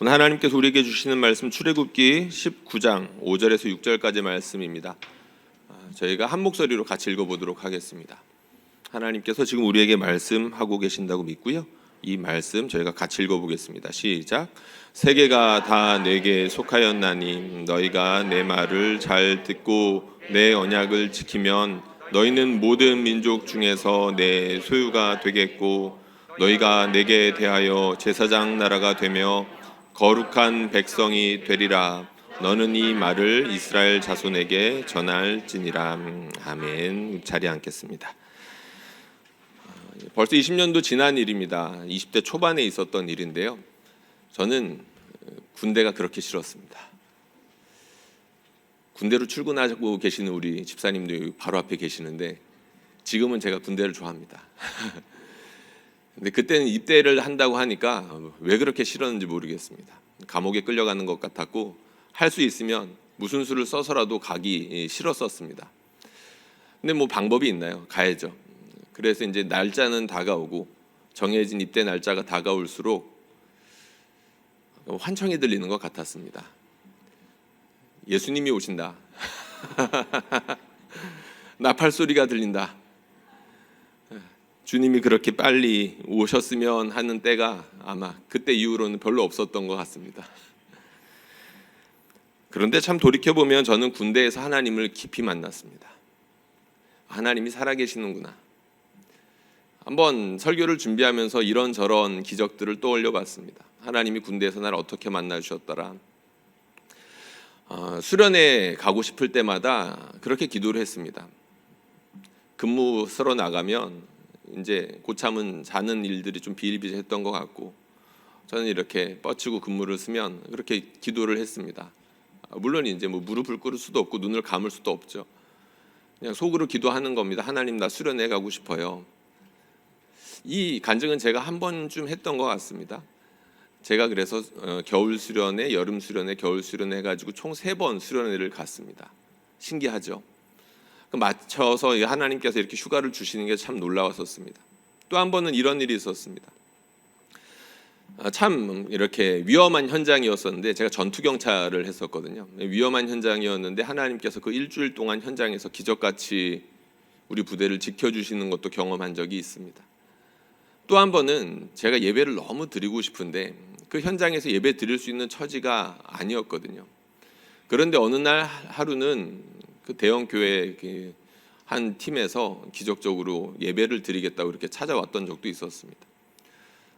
오늘 하나님께서 우리에게 주시는 말씀 출애굽기 19장 5절에서 6절까지 말씀입니다. 아, 저희가 한 목소리로 같이 읽어보도록 하겠습니다. 하나님께서 지금 우리에게 말씀하고 계신다고 믿고요. 이 말씀 저희가 같이 읽어보겠습니다. 시작. 세계가 다 내게 속하였나니 너희가 내 말을 잘 듣고 내 언약을 지키면 너희는 모든 민족 중에서 내 소유가 되겠고 너희가 내게 대하여 제사장 나라가 되며 거룩한 백성이 되리라. 너는 이 말을 이스라엘 자손에게 전할지니라. 아멘. 자리에 앉겠습니다. 벌써 20년도 지난 일입니다. 20대 초반에 있었던 일인데요. 저는 군대가 그렇게 싫었습니다. 군대로 출근하고 계시는 우리 집사님도 바로 앞에 계시는데 지금은 제가 군대를 좋아합니다. 근데 그때는 입대를 한다고 하니까 왜 그렇게 싫었는지 모르겠습니다. 감옥에 끌려가는 것 같았고 할 수 있으면 무슨 수를 써서라도 가기 싫었었습니다. 근데 뭐 방법이 있나요? 가야죠. 그래서 이제 날짜는 다가오고 정해진 입대 날짜가 다가올수록 환청이 들리는 것 같았습니다. 예수님이 오신다. 나팔 소리가 들린다. 주님이 그렇게 빨리 오셨으면 하는 때가 아마 그때 이후로는 별로 없었던 것 같습니다. 그런데 참 돌이켜 보면 저는 군대에서 하나님을 깊이 만났습니다. 하나님이 살아계시는구나. 한번 설교를 준비하면서 이런저런 기적들을 떠올려 봤습니다. 하나님이 군대에서 나를 어떻게 만나 주셨더라. 어, 수련회 가고 싶을 때마다 그렇게 기도를 했습니다. 근무 쓰러 나가면 이제 고참은 자는 일들이 좀 비일비재했던 것 같고 저는 이렇게 뻗치고 근무를 쓰면 그렇게 기도를 했습니다. 아, 물론 이제 뭐 무릎을 꿇을 수도 없고 눈을 감을 수도 없죠. 그냥 속으로 기도하는 겁니다. 하나님 나 수련회 가고 싶어요. 이 간증은 제가 한 번쯤 했던 것 같습니다. 제가 그래서 어, 겨울 수련회, 여름 수련회, 겨울 수련회 해가지고 총 세 번 수련회를 갔습니다. 신기하죠. 그 맞춰서 하나님께서 이렇게 휴가를 주시는 게 참 놀라웠었습니다. 또 한 번은 이런 일이 있었습니다. 아, 참 이렇게 위험한 현장이었었는데 제가 전투 경찰을 했었거든요. 위험한 현장이었는데 하나님께서 그 일주일 동안 현장에서 기적같이 우리 부대를 지켜주시는 것도 경험한 적이 있습니다. 또 한 번은 제가 예배를 너무 드리고 싶은데 그 현장에서 예배 드릴 수 있는 처지가 아니었거든요. 그런데 어느 날 하루는 그 대형 교회 그한 팀에서 기적적으로 예배를 드리겠다고 이렇게 찾아왔던 적도 있었습니다.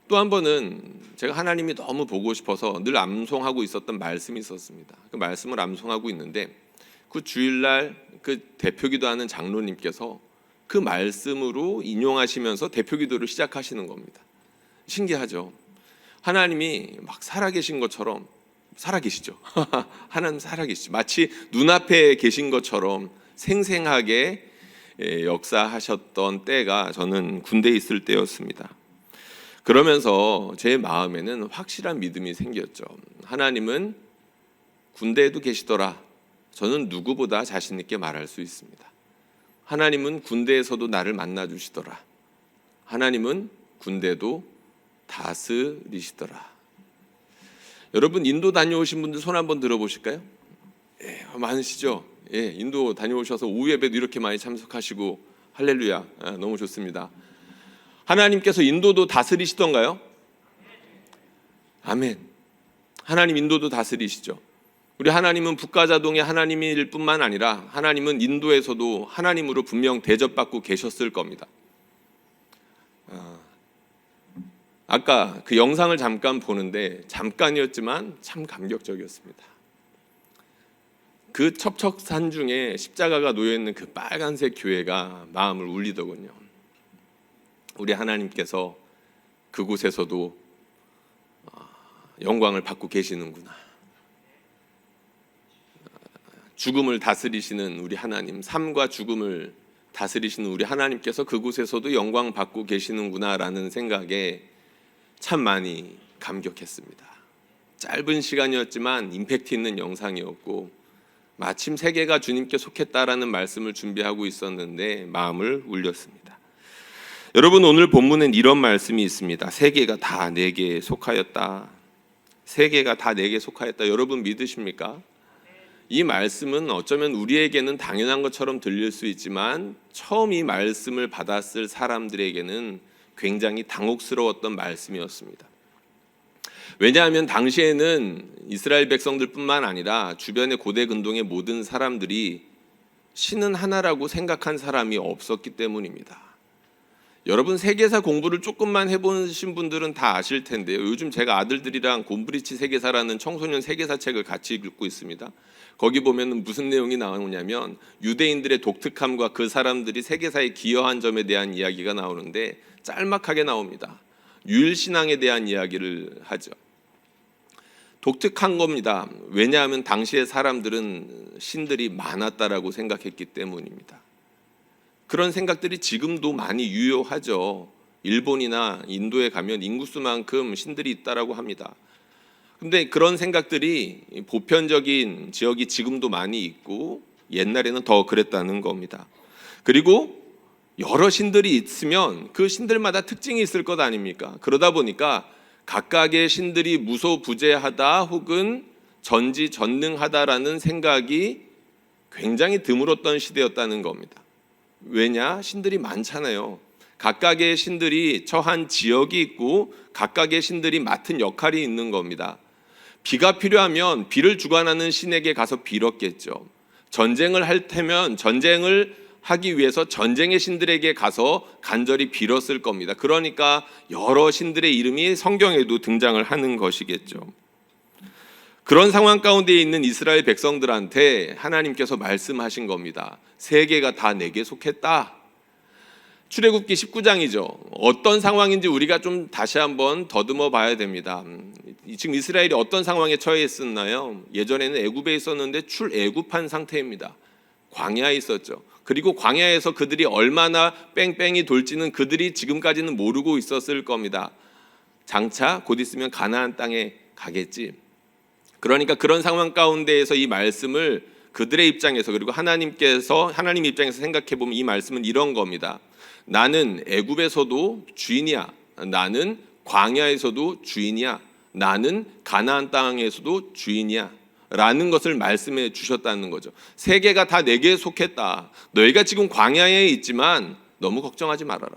또 한 번은 제가 하나님이 너무 보고 싶어서 늘 암송하고 있었던 말씀이 있었습니다. 그 말씀을 암송하고 있는데 그 주일날 그 대표기도 하는 장로님께서 그 말씀으로 인용하시면서 대표기도를 시작하시는 겁니다. 신기하죠. 하나님이 막 살아계신 것처럼 살아계시죠. 하나님 살아계시죠. 마치 눈앞에 계신 것처럼 생생하게 예, 역사하셨던 때가 저는 군대에 있을 때였습니다. 그러면서 제 마음에는 확실한 믿음이 생겼죠. 하나님은 군대에도 계시더라. 저는 누구보다 자신 있게 말할 수 있습니다. 하나님은 군대에서도 나를 만나 주시더라. 하나님은 군대도 다스리시더라. 여러분 인도 다녀오신 분들 손 한번 들어보실까요? 예, 많으시죠? 예, 인도 다녀오셔서 오후 예배도 이렇게 많이 참석하시고 할렐루야, 아, 너무 좋습니다. 하나님께서 인도도 다스리시던가요? 아멘. 하나님 인도도 다스리시죠. 우리 하나님은 북가자동의 하나님일 뿐만 아니라 하나님은 인도에서도 하나님으로 분명 대접받고 계셨을 겁니다. 아, 아까 그 영상을 잠깐 보는데 잠깐이었지만 참 감격적이었습니다. 그 첩첩산 중에 십자가가 놓여 있는 그 빨간색 교회가 마음을 울리더군요. 우리 하나님께서 그곳에서도 아, 영광을 받고 계시는구나. 죽음을 다스리시는 우리 하나님, 삶과 죽음을 다스리시는 우리 하나님께서 그곳에서도 영광 받고 계시는구나라는 생각에 참 많이 감격했습니다. 짧은 시간이었지만 임팩트 있는 영상이었고 마침 세계가 주님께 속했다라는 말씀을 준비하고 있었는데 마음을 울렸습니다. 여러분 오늘 본문엔 이런 말씀이 있습니다. 세계가 다 내게 속하였다. 세계가 다 내게 속하였다. 여러분 믿으십니까? 이 말씀은 어쩌면 우리에게는 당연한 것처럼 들릴 수 있지만 처음 이 말씀을 받았을 사람들에게는 굉장히 당혹스러웠던 말씀이었습니다. 왜냐하면 당시에는 이스라엘 백성들뿐만 아니라 주변의 고대 근동의 모든 사람들이 신은 하나라고 생각한 사람이 없었기 때문입니다. 여러분 세계사 공부를 조금만 해보신 분들은 다 아실 텐데요. 요즘 제가 아들들이랑 곰브리치 세계사라는 청소년 세계사 책을 같이 읽고 있습니다. 거기 보면 무슨 내용이 나오냐면 유대인들의 독특함과 그 사람들이 세계사에 기여한 점에 대한 이야기가 나오는데 짤막하게 나옵니다. 유일신앙에 대한 이야기를 하죠. 독특한 겁니다. 왜냐하면 당시의 사람들은 신들이 많았다라고 생각했기 때문입니다. 그런 생각들이 지금도 많이 유효하죠. 일본이나 인도에 가면 인구수만큼 신들이 있다라고 합니다. 근데 그런 생각들이 보편적인 지역이 지금도 많이 있고 옛날에는 더 그랬다는 겁니다. 그리고 여러 신들이 있으면 그 신들마다 특징이 있을 것 아닙니까? 그러다 보니까 각각의 신들이 무소부재하다 혹은 전지전능하다라는 생각이 굉장히 드물었던 시대였다는 겁니다. 왜냐? 신들이 많잖아요. 각각의 신들이 처한 지역이 있고 각각의 신들이 맡은 역할이 있는 겁니다. 비가 필요하면 비를 주관하는 신에게 가서 빌었겠죠. 전쟁을 할 테면 전쟁을 하기 위해서 전쟁의 신들에게 가서 간절히 빌었을 겁니다. 그러니까 여러 신들의 이름이 성경에도 등장을 하는 것이겠죠. 그런 상황 가운데 있는 이스라엘 백성들한테 하나님께서 말씀하신 겁니다. 세계가 다 내게 속했다. 출애굽기 19장이죠. 어떤 상황인지 우리가 좀 다시 한번 더듬어 봐야 됩니다. 음, 지금 이스라엘이 어떤 상황에 처해 있었나요? 예전에는 애굽에 있었는데 출애굽한 상태입니다. 광야에 있었죠. 그리고 광야에서 그들이 얼마나 뺑뺑이 돌지는 그들이 지금까지는 모르고 있었을 겁니다. 장차 곧 있으면 가나안 땅에 가겠지. 그러니까 그런 상황 가운데에서 이 말씀을 그들의 입장에서 그리고 하나님께서 하나님 입장에서 생각해 보면 이 말씀은 이런 겁니다. 나는 애굽에서도 주인이야. 나는 광야에서도 주인이야. 나는 가나안 땅에서도 주인이야. 라는 것을 말씀해 주셨다는 거죠. 세계가 다 내게 속했다. 너희가 지금 광야에 있지만 너무 걱정하지 말아라.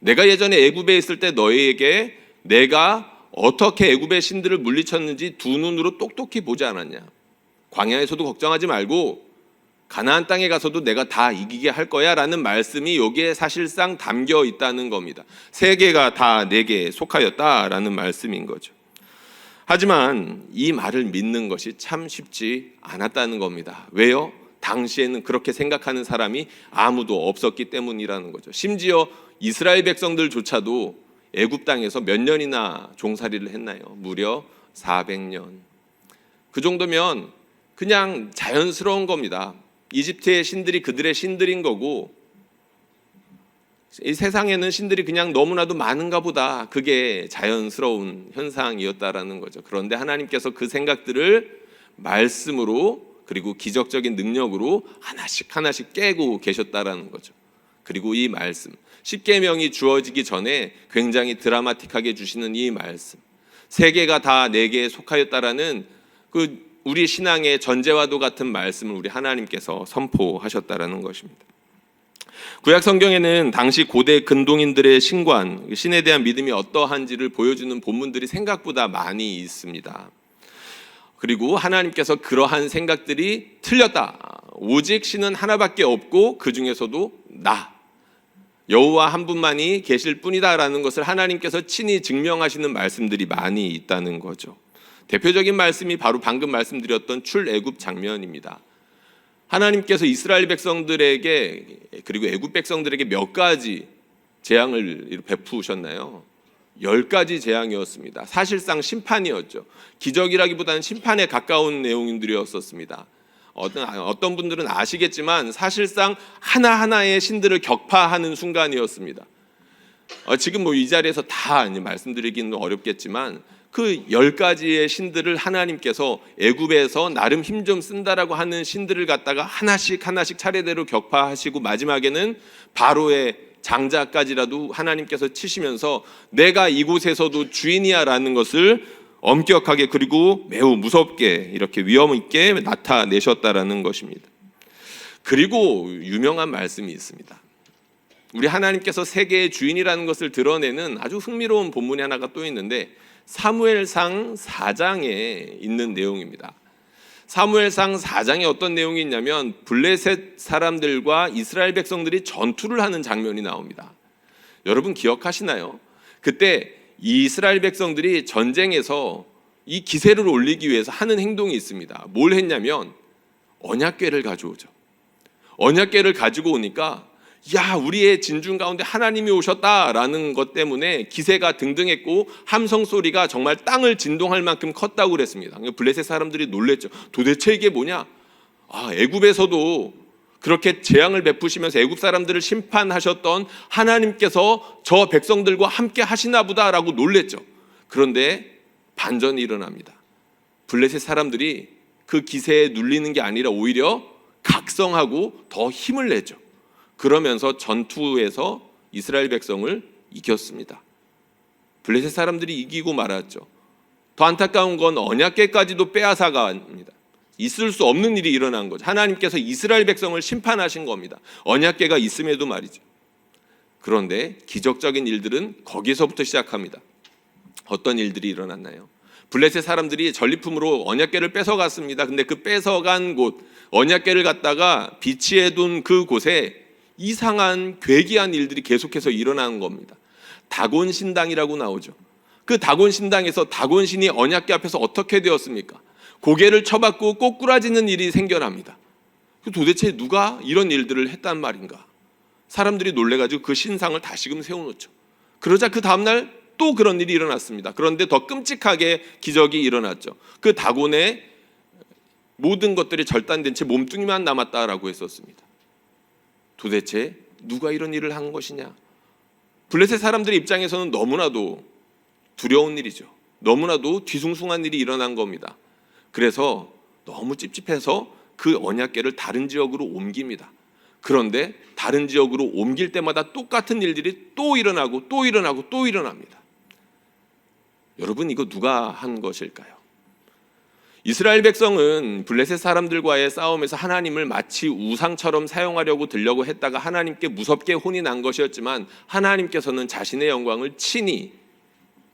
내가 예전에 애굽에 있을 때 너희에게 내가 어떻게 애굽의 신들을 물리쳤는지 두 눈으로 똑똑히 보지 않았냐. 광야에서도 걱정하지 말고 가나안 땅에 가서도 내가 다 이기게 할 거야라는 말씀이 여기에 사실상 담겨 있다는 겁니다. 세계가 다 내게 속하였다라는 말씀인 거죠. 하지만 이 말을 믿는 것이 참 쉽지 않았다는 겁니다. 왜요? 당시에는 그렇게 생각하는 사람이 아무도 없었기 때문이라는 거죠. 심지어 이스라엘 백성들조차도 애굽 땅에서 몇 년이나 종살이를 했나요? 무려 400년. 그 정도면 그냥 자연스러운 겁니다. 이집트의 신들이 그들의 신들인 거고 이 세상에는 신들이 그냥 너무나도 많은가 보다. 그게 자연스러운 현상이었다라는 거죠. 그런데 하나님께서 그 생각들을 말씀으로 그리고 기적적인 능력으로 하나씩 하나씩 깨고 계셨다라는 거죠. 그리고 이 말씀 십계명이 주어지기 전에 굉장히 드라마틱하게 주시는 이 말씀 세계가 다 내게 속하였다라는 그 우리 신앙의 전제와도 같은 말씀을 우리 하나님께서 선포하셨다라는 것입니다. 구약 성경에는 당시 고대 근동인들의 신관, 신에 대한 믿음이 어떠한지를 보여주는 본문들이 생각보다 많이 있습니다. 그리고 하나님께서 그러한 생각들이 틀렸다. 오직 신은 하나밖에 없고 그 중에서도 나 여호와 한 분만이 계실 뿐이다라는 것을 하나님께서 친히 증명하시는 말씀들이 많이 있다는 거죠. 대표적인 말씀이 바로 방금 말씀드렸던 출애굽 장면입니다. 하나님께서 이스라엘 백성들에게 그리고 애굽 백성들에게 몇 가지 재앙을 베푸셨나요? 열 가지 재앙이었습니다. 사실상 심판이었죠. 기적이라기보다는 심판에 가까운 내용들이었었습니다. 어떤 어떤 분들은 아시겠지만 사실상 하나 하나의 신들을 격파하는 순간이었습니다. 어, 지금 뭐 이 자리에서 다 말씀드리기는 어렵겠지만 그 열 가지의 신들을 하나님께서 애굽에서 나름 힘 좀 쓴다라고 하는 신들을 갖다가 하나씩 하나씩 차례대로 격파하시고 마지막에는 바로의 장자까지라도 하나님께서 치시면서 내가 이곳에서도 주인이야라는 것을 엄격하게 그리고 매우 무섭게 이렇게 위험 있게 나타내셨다라는 것입니다. 그리고 유명한 말씀이 있습니다. 우리 하나님께서 세계의 주인이라는 것을 드러내는 아주 흥미로운 본문이 하나가 또 있는데 사무엘상 4장에 있는 내용입니다. 사무엘상 4장에 어떤 내용이 있냐면 블레셋 사람들과 이스라엘 백성들이 전투를 하는 장면이 나옵니다. 여러분 기억하시나요? 그때 이스라엘 백성들이 전쟁에서 이 기세를 올리기 위해서 하는 행동이 있습니다. 뭘 했냐면 언약궤를 가져오죠. 언약궤를 가지고 오니까 야 우리의 진중 가운데 하나님이 오셨다라는 것 때문에 기세가 등등했고 함성 소리가 정말 땅을 진동할 만큼 컸다고 그랬습니다. 블레셋 사람들이 놀랬죠. 도대체 이게 뭐냐? 아 애굽에서도 그렇게 재앙을 베푸시면서 애굽 사람들을 심판하셨던 하나님께서 저 백성들과 함께 하시나 보다라고 놀랬죠. 그런데 반전이 일어납니다. 블레셋 사람들이 그 기세에 눌리는 게 아니라 오히려 각성하고 더 힘을 내죠. 그러면서 전투에서 이스라엘 백성을 이겼습니다. 블레셋 사람들이 이기고 말았죠. 더 안타까운 건 언약궤까지도 빼앗아갑니다. 있을 수 없는 일이 일어난 거죠. 하나님께서 이스라엘 백성을 심판하신 겁니다. 언약궤가 있음에도 말이죠. 그런데 기적적인 일들은 거기서부터 시작합니다. 어떤 일들이 일어났나요? 블레셋 사람들이 전리품으로 언약궤를 뺏어갔습니다. 근데 그 뺏어간 곳 언약궤를 갖다가 비치해 둔 그 곳에 이상한 괴기한 일들이 계속해서 일어나는 겁니다. 다곤 신당이라고 나오죠. 그 다곤 신당에서 다곤 신이 언약궤 앞에서 어떻게 되었습니까? 고개를 쳐받고 꼬꾸라지는 일이 생겨납니다. 도대체 누가 이런 일들을 했단 말인가? 사람들이 놀래가지고 그 신상을 다시금 세워놓죠. 그러자 그 다음날 또 그런 일이 일어났습니다. 그런데 더 끔찍하게 기적이 일어났죠. 그 다곤의 모든 것들이 절단된 채 몸뚱이만 남았다라고 했었습니다. 도대체 누가 이런 일을 한 것이냐? 블레셋 사람들의 입장에서는 너무나도 두려운 일이죠. 너무나도 뒤숭숭한 일이 일어난 겁니다. 그래서 너무 찝찝해서 그 언약궤를 다른 지역으로 옮깁니다. 그런데 다른 지역으로 옮길 때마다 똑같은 일들이 또 일어나고 또 일어나고 또 일어납니다. 여러분 이거 누가 한 것일까요? 이스라엘 백성은 블레셋 사람들과의 싸움에서 하나님을 마치 우상처럼 사용하려고 들려고 했다가 하나님께 무섭게 혼이 난 것이었지만 하나님께서는 자신의 영광을 친히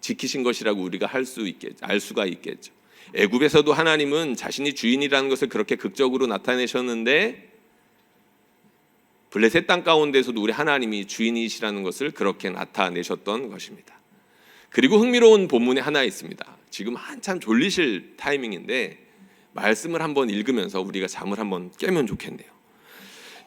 지키신 것이라고 우리가 할 수 있겠, 알 수가 있겠죠. 애굽에서도 하나님은 자신이 주인이라는 것을 그렇게 극적으로 나타내셨는데 블레셋 땅 가운데서도 우리 하나님이 주인이시라는 것을 그렇게 나타내셨던 것입니다. 그리고 흥미로운 본문이 하나 있습니다. 지금 한참 졸리실 타이밍인데 말씀을 한번 읽으면서 우리가 잠을 한번 깨면 좋겠네요.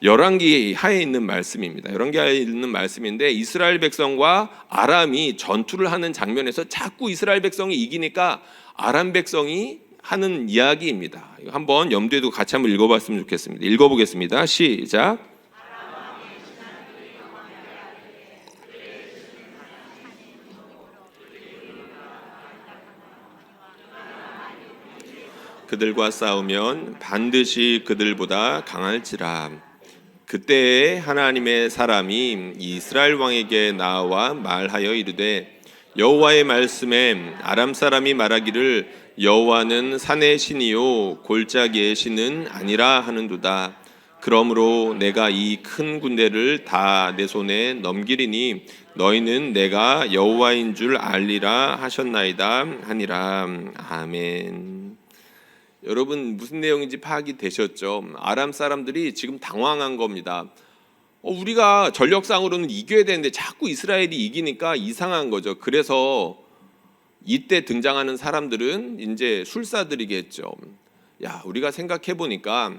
열왕기 하에 있는 말씀입니다. 열왕기 하에 있는 말씀인데 이스라엘 백성과 아람이 전투를 하는 장면에서 자꾸 이스라엘 백성이 이기니까 아람 백성이 하는 이야기입니다. 한번 염두에 두고 같이 한번 읽어봤으면 좋겠습니다. 읽어보겠습니다. 시작. 그들과 싸우면 반드시 그들보다 강할지라. 그때에 하나님의 사람이 이스라엘 왕에게 나와 말하여 이르되 여호와의 말씀에 아람 사람이 말하기를 여호와는 산의 신이요 골짜기의 신은 아니라 하는도다. 그러므로 내가 이 큰 군대를 다 내 손에 넘기리니 너희는 내가 여호와인 줄 알리라 하셨나이다 하니라. 아멘. 여러분 무슨 내용인지 파악이 되셨죠? 아람 사람들이 지금 당황한 겁니다. 어, 우리가 전력상으로는 이겨야 되는데 자꾸 이스라엘이 이기니까 이상한 거죠. 그래서 이때 등장하는 사람들은 이제 술사들이겠죠. 야, 우리가 생각해 보니까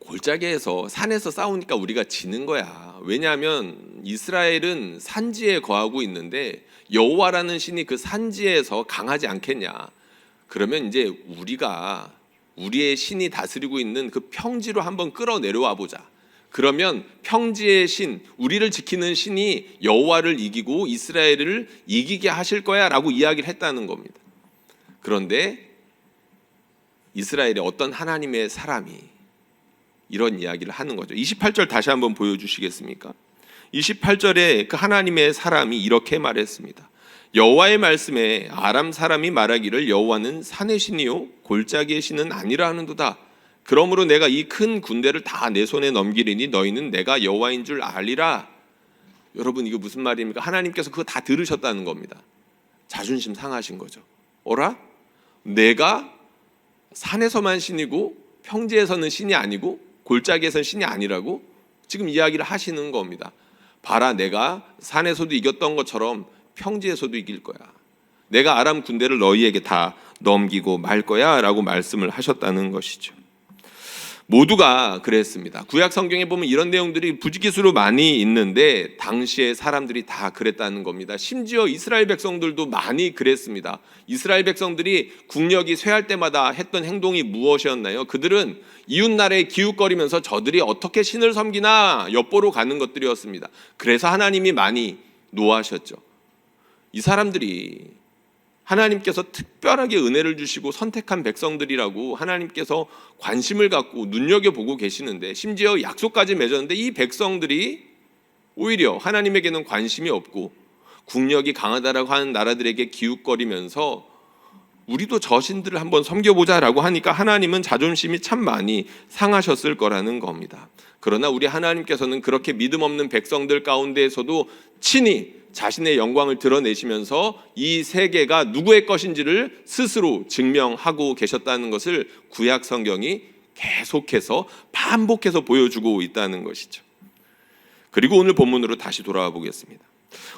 골짜기에서 산에서 싸우니까 우리가 지는 거야. 왜냐하면 이스라엘은 산지에 거하고 있는데 여호와라는 신이 그 산지에서 강하지 않겠냐. 그러면 이제 우리가 우리의 신이 다스리고 있는 그 평지로 한번 끌어내려와 보자. 그러면 평지의 신, 우리를 지키는 신이 여호와를 이기고 이스라엘을 이기게 하실 거야라고 이야기를 했다는 겁니다. 그런데 이스라엘의 어떤 하나님의 사람이 이런 이야기를 하는 거죠. 28절 다시 한번 보여 주시겠습니까? 28절에 그 하나님의 사람이 이렇게 말했습니다. 여호와의 말씀에 아람 사람이 말하기를 여호와는 산의 신이요 골짜기의 신은 아니라 하는도다. 그러므로 내가 이 큰 군대를 다 내 손에 넘기리니 너희는 내가 여호와인 줄 알리라. 여러분 이거 무슨 말입니까? 하나님께서 그거 다 들으셨다는 겁니다. 자존심 상하신 거죠. 어라? 내가 산에서만 신이고 평지에서는 신이 아니고 골짜기에서는 신이 아니라고 지금 이야기를 하시는 겁니다. 봐라 내가 산에서도 이겼던 것처럼 평지에서도 이길 거야. 내가 아람 군대를 너희에게 다 넘기고 말 거야라고 말씀을 하셨다는 것이죠. 모두가 그랬습니다. 구약 성경에 보면 이런 내용들이 부지기수로 많이 있는데 당시에 사람들이 다 그랬다는 겁니다. 심지어 이스라엘 백성들도 많이 그랬습니다. 이스라엘 백성들이 국력이 쇠할 때마다 했던 행동이 무엇이었나요? 그들은 이웃 나라에 기웃거리면서 저들이 어떻게 신을 섬기나 엿보러 가는 것들이었습니다. 그래서 하나님이 많이 노하셨죠. 이 사람들이 하나님께서 특별하게 은혜를 주시고 선택한 백성들이라고 하나님께서 관심을 갖고 눈여겨보고 계시는데 심지어 약속까지 맺었는데 이 백성들이 오히려 하나님에게는 관심이 없고 국력이 강하다라고 하는 나라들에게 기웃거리면서 우리도 저 신들을 한번 섬겨보자라고 하니까 하나님은 자존심이 참 많이 상하셨을 거라는 겁니다. 그러나 우리 하나님께서는 그렇게 믿음 없는 백성들 가운데에서도 친히 자신의 영광을 드러내시면서 이 세계가 누구의 것인지를 스스로 증명하고 계셨다는 것을 구약 성경이 계속해서 반복해서 보여주고 있다는 것이죠. 그리고 오늘 본문으로 다시 돌아와 보겠습니다.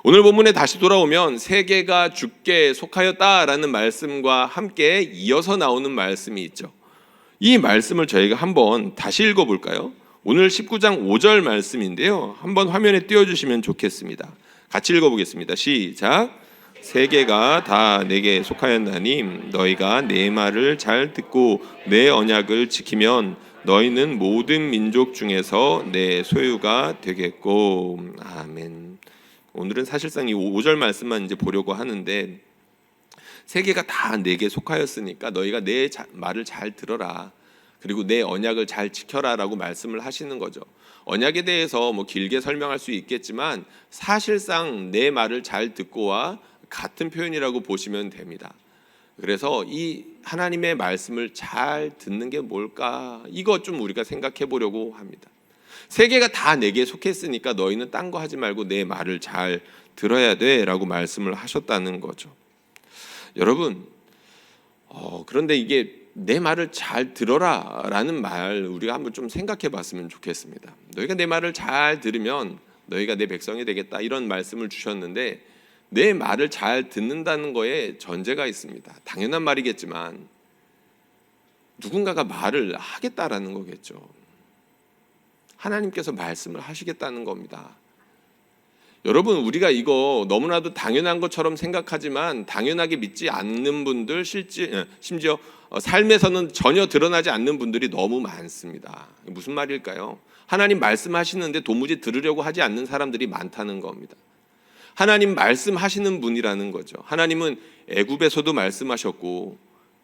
오늘 본문에 다시 돌아오면 세계가 주께 속하였다라는 말씀과 함께 이어서 나오는 말씀이 있죠. 이 말씀을 저희가 한번 다시 읽어 볼까요? 오늘 19장 5절 말씀인데요. 한번 화면에 띄워 주시면 좋겠습니다. 같이 읽어보겠습니다. 시작. 세계가 다 내게 속하였나니 너희가 내 말을 잘 듣고 내 언약을 지키면 너희는 모든 민족 중에서 내 소유가 되겠고 아멘. 오늘은 사실상 이 5절 말씀만 이제 보려고 하는데 세계가 다 내게 속하였으니까 너희가 내 자, 말을 잘 들어라. 그리고 내 언약을 잘 지켜라라고 말씀을 하시는 거죠. 언약에 대해서 뭐 길게 설명할 수 있겠지만 사실상 내 말을 잘 듣고와 같은 표현이라고 보시면 됩니다. 그래서 이 하나님의 말씀을 잘 듣는 게 뭘까? 이거 좀 우리가 생각해 보려고 합니다. 세계가 다 내게 속했으니까 너희는 딴 거 하지 말고 내 말을 잘 들어야 돼라고 말씀을 하셨다는 거죠. 여러분, 어, 그런데 이게 내 말을 잘 들어라 라는 말 우리가 한번 좀 생각해 봤으면 좋겠습니다. 너희가 내 말을 잘 들으면 너희가 내 백성이 되겠다 이런 말씀을 주셨는데 내 말을 잘 듣는다는 거에 전제가 있습니다. 당연한 말이겠지만 누군가가 말을 하겠다라는 거겠죠. 하나님께서 말씀을 하시겠다는 겁니다. 여러분 우리가 이거 너무나도 당연한 것처럼 생각하지만 당연하게 믿지 않는 분들 실제 예, 심지어 어, 삶에서는 전혀 드러나지 않는 분들이 너무 많습니다. 무슨 말일까요? 하나님 말씀하시는데 도무지 들으려고 하지 않는 사람들이 많다는 겁니다. 하나님 말씀하시는 분이라는 거죠. 하나님은 애굽에서도 말씀하셨고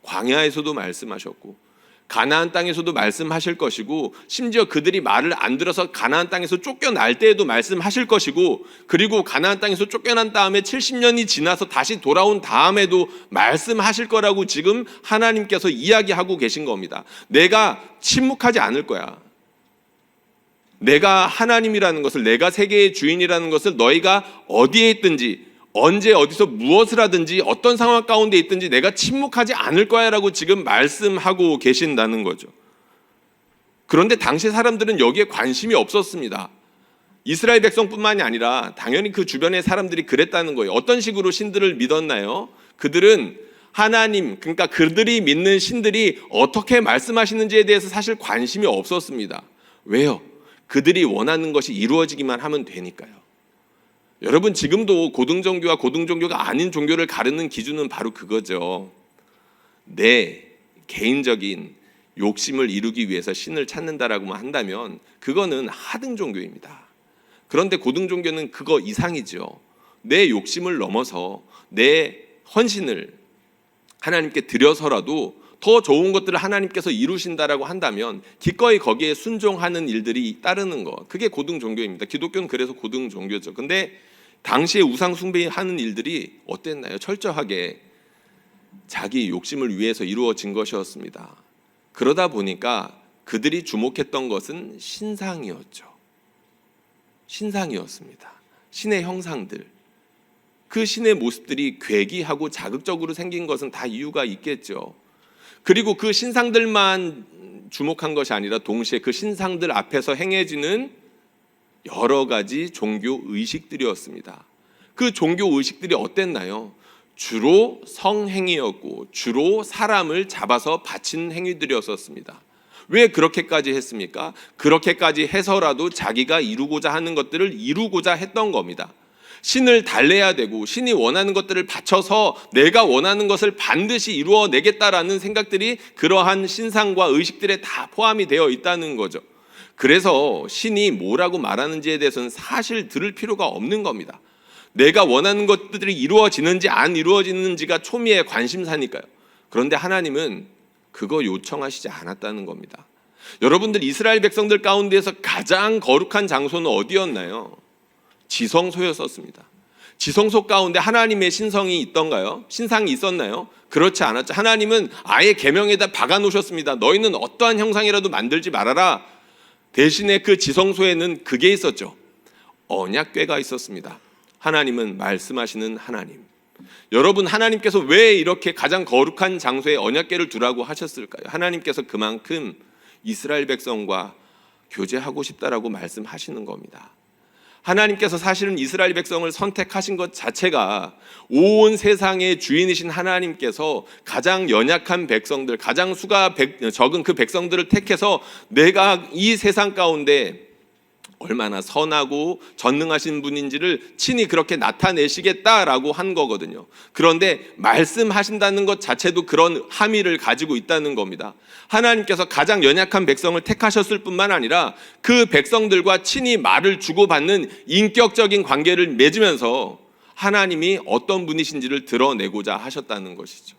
광야에서도 말씀하셨고 가나안 땅에서도 말씀하실 것이고 심지어 그들이 말을 안 들어서 가나안 땅에서 쫓겨날 때에도 말씀하실 것이고 그리고 가나안 땅에서 쫓겨난 다음에 70년이 지나서 다시 돌아온 다음에도 말씀하실 거라고 지금 하나님께서 이야기하고 계신 겁니다. 내가 침묵하지 않을 거야. 내가 하나님이라는 것을 내가 세계의 주인이라는 것을 너희가 어디에 있든지 언제 어디서 무엇을 하든지 어떤 상황 가운데 있든지 내가 침묵하지 않을 거야라고 지금 말씀하고 계신다는 거죠. 그런데 당시 사람들은 여기에 관심이 없었습니다. 이스라엘 백성뿐만이 아니라 당연히 그 주변의 사람들이 그랬다는 거예요. 어떤 식으로 신들을 믿었나요? 그들은 하나님, 그러니까 그들이 믿는 신들이 어떻게 말씀하시는지에 대해서 사실 관심이 없었습니다. 왜요? 그들이 원하는 것이 이루어지기만 하면 되니까요. 여러분 지금도 고등 종교와 고등 종교가 아닌 종교를 가르는 기준은 바로 그거죠. 내 개인적인 욕심을 이루기 위해서 신을 찾는다라고만 한다면 그거는 하등 종교입니다. 그런데 고등 종교는 그거 이상이죠. 내 욕심을 넘어서 내 헌신을 하나님께 드려서라도 더 좋은 것들을 하나님께서 이루신다라고 한다면 기꺼이 거기에 순종하는 일들이 따르는 것. 그게 고등 종교입니다. 기독교는 그래서 고등 종교죠. 근데 당시에 우상 숭배하는 일들이 어땠나요? 철저하게 자기 욕심을 위해서 이루어진 것이었습니다. 그러다 보니까 그들이 주목했던 것은 신상이었죠. 신상이었습니다. 신의 형상들. 그 신의 모습들이 괴기하고 자극적으로 생긴 것은 다 이유가 있겠죠. 그리고 그 신상들만 주목한 것이 아니라 동시에 그 신상들 앞에서 행해지는 여러 가지 종교 의식들이었습니다. 그 종교 의식들이 어땠나요? 주로 성행위였고 주로 사람을 잡아서 바친 행위들이었었습니다. 왜 그렇게까지 했습니까? 그렇게까지 해서라도 자기가 이루고자 하는 것들을 이루고자 했던 겁니다. 신을 달래야 되고 신이 원하는 것들을 바쳐서 내가 원하는 것을 반드시 이루어 내겠다라는 생각들이 그러한 신상과 의식들에 다 포함이 되어 있다는 거죠. 그래서 신이 뭐라고 말하는지에 대해서는 사실 들을 필요가 없는 겁니다. 내가 원하는 것들이 이루어지는지 안 이루어지는지가 초미의 관심사니까요. 그런데 하나님은 그거 요청하시지 않았다는 겁니다. 여러분들 이스라엘 백성들 가운데에서 가장 거룩한 장소는 어디였나요? 지성소였었습니다. 지성소 가운데 하나님의 신성이 있던가요? 신상이 있었나요? 그렇지 않았죠. 하나님은 아예 계명에다 박아 놓으셨습니다. 너희는 어떠한 형상이라도 만들지 말아라. 대신에 그 지성소에는 그게 있었죠. 언약궤가 있었습니다. 하나님은 말씀하시는 하나님. 여러분 하나님께서 왜 이렇게 가장 거룩한 장소에 언약궤를 두라고 하셨을까요? 하나님께서 그만큼 이스라엘 백성과 교제하고 싶다라고 말씀하시는 겁니다. 하나님께서 사실은 이스라엘 백성을 선택하신 것 자체가 온 세상의 주인이신 하나님께서 가장 연약한 백성들, 가장 수가 백- 적은 그 백성들을 택해서 내가 이 세상 가운데 얼마나 선하고 전능하신 분인지를 친히 그렇게 나타내시겠다라고 한 거거든요. 그런데 말씀하신다는 것 자체도 그런 함의를 가지고 있다는 겁니다. 하나님께서 가장 연약한 백성을 택하셨을 뿐만 아니라 그 백성들과 친히 말을 주고받는 인격적인 관계를 맺으면서 하나님이 어떤 분이신지를 드러내고자 하셨다는 것이죠.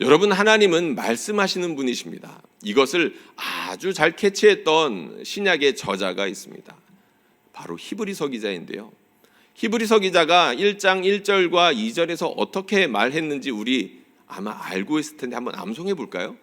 여러분 하나님은 말씀하시는 분이십니다. 이것을 아주 잘 캐치했던 신약의 저자가 있습니다. 바로 히브리서 기자인데요. 히브리서 기자가 1장 1절과 2절에서 어떻게 말했는지 우리 아마 알고 있을 텐데 한번 암송해 볼까요?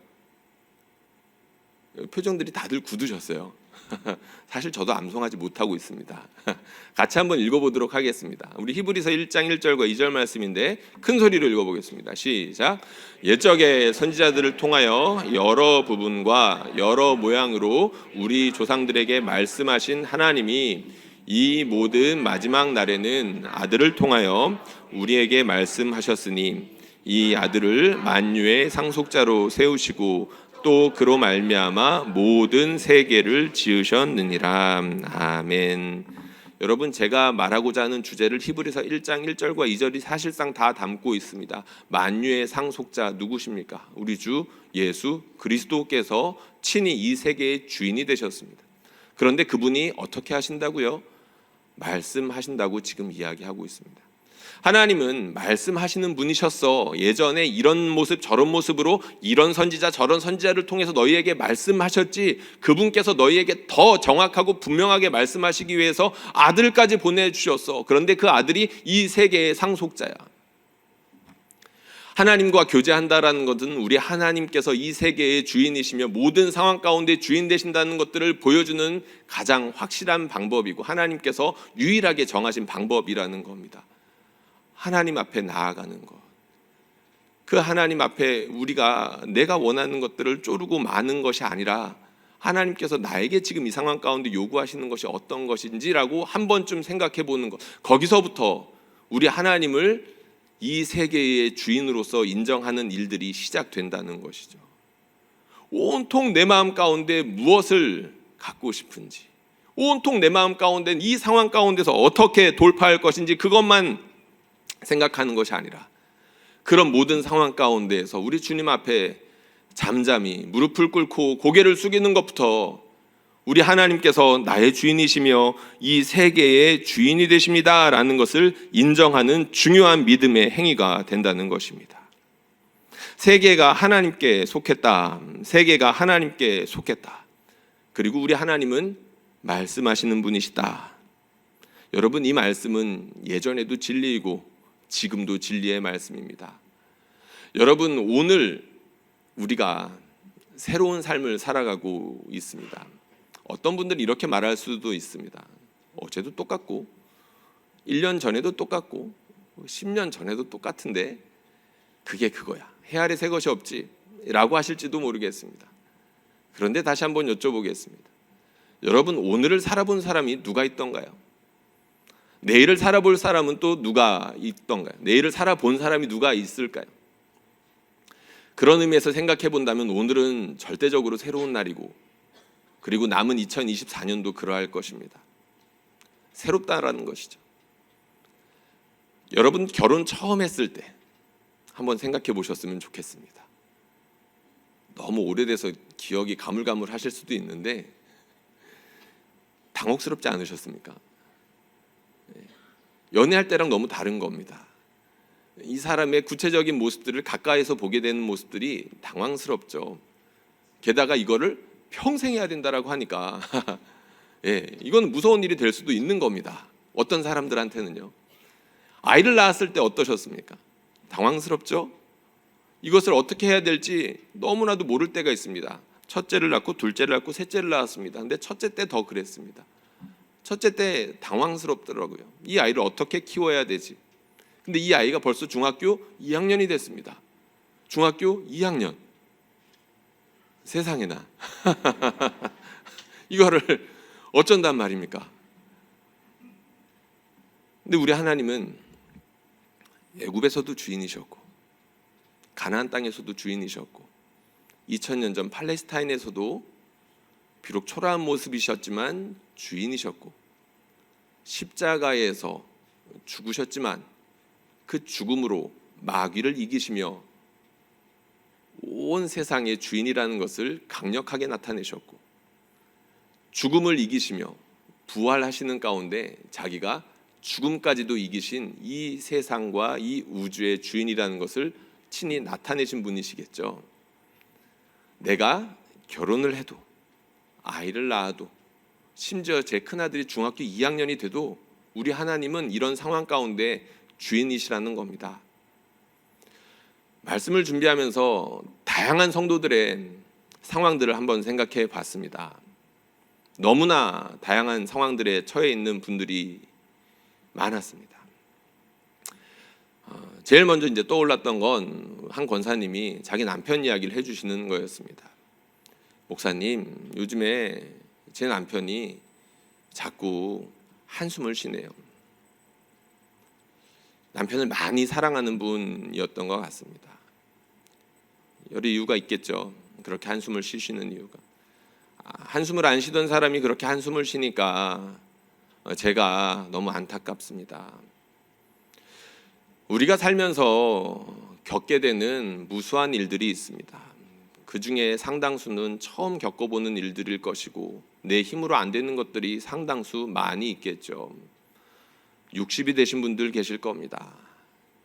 표정들이 다들 굳으셨어요. 사실 저도 암송하지 못하고 있습니다. 같이 한번 읽어보도록 하겠습니다. 우리 히브리서 1장 1절과 2절 말씀인데 큰 소리로 읽어보겠습니다. 시작. 옛적의 선지자들을 통하여 여러 부분과 여러 모양으로 우리 조상들에게 말씀하신 하나님이 이 모든 마지막 날에는 아들을 통하여 우리에게 말씀하셨으니 이 아들을 만유의 상속자로 세우시고 또 그로 말미암아 모든 세계를 지으셨느니라 아멘. 여러분 제가 말하고자 하는 주제를 히브리서 1장 1절과 2절이 사실상 다 담고 있습니다. 만유의 상속자 누구십니까? 우리 주 예수 그리스도께서 친히 이 세계의 주인이 되셨습니다. 그런데 그분이 어떻게 하신다고요? 말씀하신다고 지금 이야기하고 있습니다. 하나님은 말씀하시는 분이셨어. 예전에 이런 모습 저런 모습으로 이런 선지자 저런 선지자를 통해서 너희에게 말씀하셨지. 그분께서 너희에게 더 정확하고 분명하게 말씀하시기 위해서 아들까지 보내 주셨어. 그런데 그 아들이 이 세계의 상속자야. 하나님과 교제한다라는 것은 우리 하나님께서 이 세계의 주인이시며 모든 상황 가운데 주인 되신다는 것들을 보여주는 가장 확실한 방법이고 하나님께서 유일하게 정하신 방법이라는 겁니다. 하나님 앞에 나아가는 것. 그 하나님 앞에 우리가 내가 원하는 것들을 쪼르고 마는 것이 아니라 하나님께서 나에게 지금 이 상황 가운데 요구하시는 것이 어떤 것인지라고 한 번쯤 생각해 보는 것. 거기서부터 우리 하나님을 이 세계의 주인으로서 인정하는 일들이 시작된다는 것이죠. 온통 내 마음 가운데 무엇을 갖고 싶은지, 온통 내 마음 가운데 이 상황 가운데서 어떻게 돌파할 것인지 그것만 생각하는 것이 아니라 그런 모든 상황 가운데에서 우리 주님 앞에 잠잠히 무릎을 꿇고 고개를 숙이는 것부터 우리 하나님께서 나의 주인이시며 이 세계의 주인이 되십니다라는 것을 인정하는 중요한 믿음의 행위가 된다는 것입니다. 세계가 하나님께 속했다. 세계가 하나님께 속했다. 그리고 우리 하나님은 말씀하시는 분이시다. 여러분 이 말씀은 예전에도 진리이고 지금도 진리의 말씀입니다. 여러분 오늘 우리가 새로운 삶을 살아가고 있습니다. 어떤 분들은 이렇게 말할 수도 있습니다. 어제도 똑같고 1년 전에도 똑같고 10년 전에도 똑같은데 그게 그거야. 해 아래 새 것이 없지 라고 하실지도 모르겠습니다. 그런데 다시 한번 여쭤보겠습니다. 여러분 오늘을 살아본 사람이 누가 있던가요? 내일을 살아볼 사람은 또 누가 있던가요? 내일을 살아본 사람이 누가 있을까요? 그런 의미에서 생각해 본다면 오늘은 절대적으로 새로운 날이고 그리고 남은 2024년도 그러할 것입니다. 새롭다라는 것이죠. 여러분 결혼 처음 했을 때 한번 생각해 보셨으면 좋겠습니다. 너무 오래돼서 기억이 가물가물하실 수도 있는데 당혹스럽지 않으셨습니까? 예. 연애할 때랑 너무 다른 겁니다. 이 사람의 구체적인 모습들을 가까이서 보게 되는 모습들이 당황스럽죠. 게다가 이거를 평생 해야 된다라고 하니까 예, 이건 무서운 일이 될 수도 있는 겁니다. 어떤 사람들한테는요. 아이를 낳았을 때 어떠셨습니까? 당황스럽죠? 이것을 어떻게 해야 될지 너무나도 모를 때가 있습니다. 첫째를 낳고 둘째를 낳고 셋째를 낳았습니다. 근데 첫째 때 더 그랬습니다. 첫째 때 당황스럽더라고요. 이 아이를 어떻게 키워야 되지? 근데 이 아이가 벌써 중학교 2학년이 됐습니다. 중학교 2학년. 세상에나. 이거를 어쩐단 말입니까? 근데 우리 하나님은 애굽에서도 주인이셨고 가나안 땅에서도 주인이셨고 2000년 전 팔레스타인에서도 비록 초라한 모습이셨지만 주인이셨고 십자가에서 죽으셨지만 그 죽음으로 마귀를 이기시며 온 세상의 주인이라는 것을 강력하게 나타내셨고 죽음을 이기시며 부활하시는 가운데 자기가 죽음까지도 이기신 이 세상과 이 우주의 주인이라는 것을 친히 나타내신 분이시겠죠. 내가 결혼을 해도 아이를 낳아도 심지어 제 큰아들이 중학교 2학년이 돼도 우리 하나님은 이런 상황 가운데 주인이시라는 겁니다. 말씀을 준비하면서 다양한 성도들의 상황들을 한번 생각해 봤습니다. 너무나 다양한 상황들에 처해 있는 분들이 많았습니다. 어, 제일 먼저 이제 떠올랐던 건 한 권사님이 자기 남편 이야기를 해주시는 거였습니다. 목사님, 요즘에 제 남편이 자꾸 한숨을 쉬네요. 남편을 많이 사랑하는 분이었던 것 같습니다. 여러 이유가 있겠죠. 그렇게 한숨을 쉬시는 이유가. 아, 한숨을 안 쉬던 사람이 그렇게 한숨을 쉬니까 제가 너무 안타깝습니다. 우리가 살면서 겪게 되는 무수한 일들이 있습니다. 그 중에 상당수는 처음 겪어보는 일들일 것이고 내 힘으로 안 되는 것들이 상당수 많이 있겠죠. 60이 되신 분들 계실 겁니다.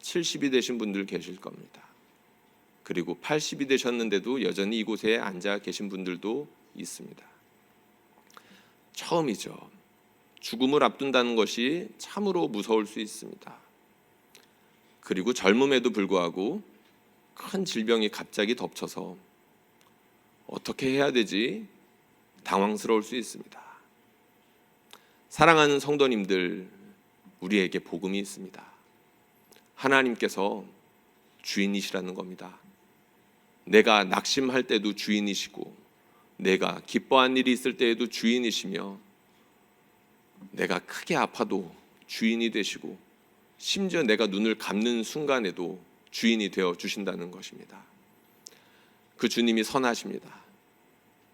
70이 되신 분들 계실 겁니다. 그리고 80이 되셨는데도 여전히 이곳에 앉아 계신 분들도 있습니다. 처음이죠. 죽음을 앞둔다는 것이 참으로 무서울 수 있습니다. 그리고 젊음에도 불구하고 큰 질병이 갑자기 덮쳐서 어떻게 해야 되지? 당황스러울 수 있습니다. 사랑하는 성도님들, 우리에게 복음이 있습니다. 하나님께서 주인이시라는 겁니다. 내가 낙심할 때도 주인이시고, 내가 기뻐한 일이 있을 때에도 주인이시며, 내가 크게 아파도 주인이 되시고, 심지어 내가 눈을 감는 순간에도 주인이 되어 주신다는 것입니다. 그 주님이 선하십니다.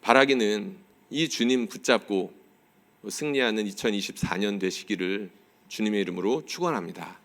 바라기는 이 주님 붙잡고 승리하는 2024년 되시기를 주님의 이름으로 축원합니다.